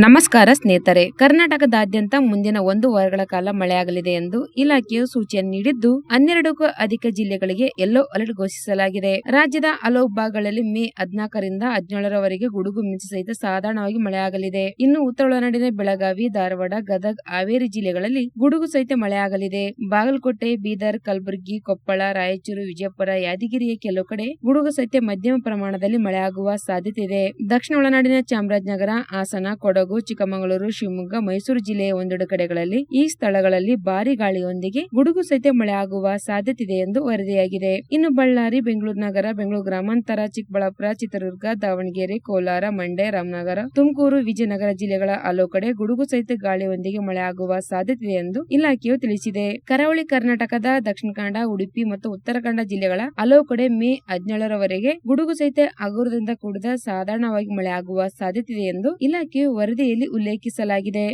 ನಮಸ್ಕಾರ ಸ್ನೇಹಿತರೆ. ಕರ್ನಾಟಕದಾದ್ಯಂತ ಮುಂದಿನ ಒಂದು ವಾರಗಳ ಕಾಲ ಮಳೆಯಾಗಲಿದೆ ಎಂದು ಇಲಾಖೆಯು ಸೂಚನೆ ನೀಡಿದ್ದು, ಹನ್ನೆರಡಕ್ಕೂ ಅಧಿಕ ಜಿಲ್ಲೆಗಳಿಗೆ ಯೆಲ್ಲೋ ಅಲರ್ಟ್ ಘೋಷಿಸಲಾಗಿದೆ. ರಾಜ್ಯದ ಹಲವು ಭಾಗಗಳಲ್ಲಿ ಮೇ ಹದಿನಾಲ್ಕರಿಂದ ಹದಿನೇಳರವರೆಗೆ ಗುಡುಗು ಮಿಂಚು ಸಹಿತ ಸಾಧಾರಣವಾಗಿ ಮಳೆಯಾಗಲಿದೆ. ಇನ್ನು ಉತ್ತರ ಒಳನಾಡಿನ ಬೆಳಗಾವಿ, ಧಾರವಾಡ, ಗದಗ, ಹಾವೇರಿ ಜಿಲ್ಲೆಗಳಲ್ಲಿ ಗುಡುಗು ಸಹಿತ ಮಳೆಯಾಗಲಿದೆ. ಬಾಗಲಕೋಟೆ, ಬೀದರ್, ಕಲಬುರಗಿ, ಕೊಪ್ಪಳ, ರಾಯಚೂರು, ವಿಜಯಪುರ ಯಾದಗಿರಿಯ ಕೆಲವು ಕಡೆ ಗುಡುಗು ಸಹಿತ ಮಧ್ಯಮ ಪ್ರಮಾಣದಲ್ಲಿ ಮಳೆಯಾಗುವ ಸಾಧ್ಯತೆ ಇದೆ. ದಕ್ಷಿಣ ಒಳನಾಡಿನ ಚಾಮರಾಜನಗರ, ಹಾಸನ, ಕೊಡಗು ಚಿಕ್ಕಮಗಳೂರು, ಶಿವಮೊಗ್ಗ, ಮೈಸೂರು ಜಿಲ್ಲೆಯ ಒಂದೆರಡು ಕಡೆಗಳಲ್ಲಿ ಈ ಸ್ಥಳಗಳಲ್ಲಿ ಭಾರಿ ಗಾಳಿಯೊಂದಿಗೆ ಗುಡುಗು ಸಹಿತ ಮಳೆಯಾಗುವ ಸಾಧ್ಯತೆ ಇದೆ ಎಂದು ವರದಿಯಾಗಿದೆ. ಇನ್ನು ಬಳ್ಳಾರಿ, ಬೆಂಗಳೂರು ನಗರ, ಬೆಂಗಳೂರು ಗ್ರಾಮಾಂತರ, ಚಿಕ್ಕಬಳ್ಳಾಪುರ, ಚಿತ್ರದುರ್ಗ, ದಾವಣಗೆರೆ, ಕೋಲಾರ, ಮಂಡ್ಯ, ರಾಮನಗರ, ತುಮಕೂರು, ವಿಜಯನಗರ ಜಿಲ್ಲೆಗಳ ಹಲವು ಕಡೆ ಗುಡುಗು ಸಹಿತ ಗಾಳಿಯೊಂದಿಗೆ ಮಳೆಯಾಗುವ ಸಾಧ್ಯತೆ ಇದೆ ಎಂದು ಇಲಾಖೆಯು ತಿಳಿಸಿದೆ. ಕರಾವಳಿ ಕರ್ನಾಟಕದ ದಕ್ಷಿಣ ಕನ್ನಡ, ಉಡುಪಿ ಮತ್ತು ಉತ್ತರ ಕನ್ನಡ ಜಿಲ್ಲೆಗಳ ಹಲವು ಕಡೆ ಮೇ ಹದಿನೇಳರವರೆಗೆ ಗುಡುಗು ಸಹಿತ ಹಗುರದಿಂದ ಕೂಡಿದ ಸಾಧಾರಣವಾಗಿ ಮಳೆಯಾಗುವ ಸಾಧ್ಯತೆ ಇದೆ ಎಂದು ಇಲಾಖೆಯು ವರದಿಯಲ್ಲಿ ಉಲ್ಲೇಖಿಸಲಾಗಿದೆ.